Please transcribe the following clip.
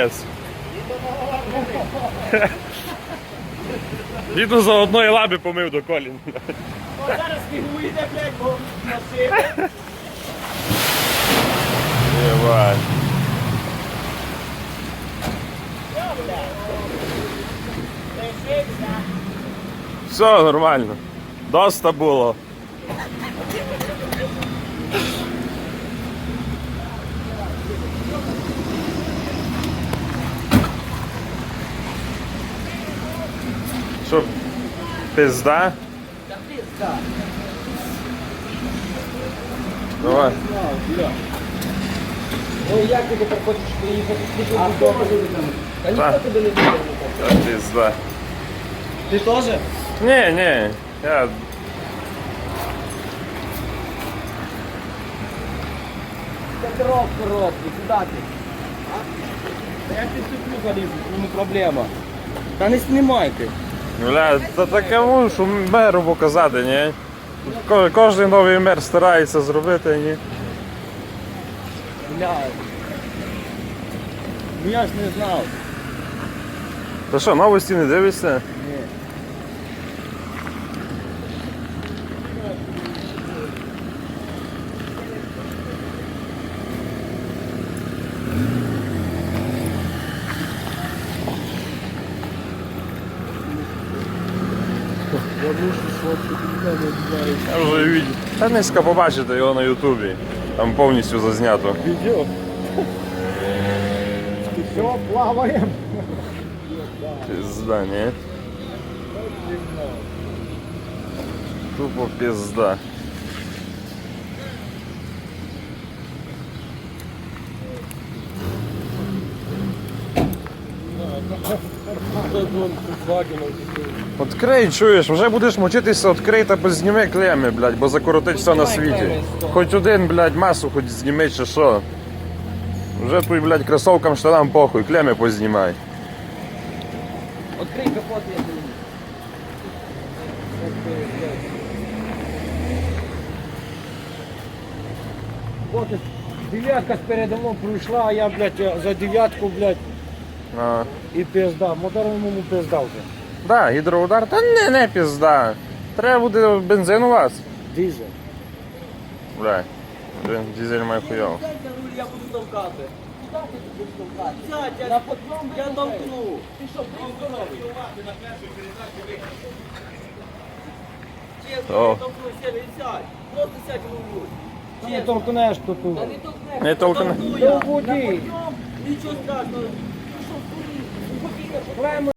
Yes. Діду за одної лаби помив до колін. О, зараз фігуйте, блядь, бо машина. Єбать. Все нормально. Доста було. Що, пизда? Та пизда. Давай. Ну як ти тепер хочеш приїхати? А хто може там? Та ніхто тебе не буде. Та Пизда. Ти теж? Ні, ні. Я Це кров короткий, куди ти? Та як ти цю залізу, не проблема. Та не знімайте. Бля, та таке, що меру показати, ні? Кожен новий мер старається зробити, ні? Бля. Ну я ж не знав. Та що, новості не дивишся? Я вже відео. Та низько побачите його на Ютубі. Там повністю зазнято. Відео. Все, плаваємо. Пізда, ні? Тупо пізда. Открий, чуєш, вже будеш мучитися, відкрий та позніми клеми, блядь, бо закоротить все на світі. Хоч один, блядь, масу хоч зніми чи що. Вже тут, блядь, кросовкам, штанам похуй, клеми познімай. Открий капот, я дев'ятка передо мною пройшла, а я, блядь, за дев'ятку, блядь, А. і пизда. Моторному пизда вже. Да, гідроудар, та не, не пізда. Треба буде бензин у вас. Дизель. Бля, блін, дизель має хуйово. Я буду толкати. Я, я толкну. Ти що, сядь. Просто сядь в. Не толкнеш тут. Не толкнеш. Нічого страшного. Ти що, в турі?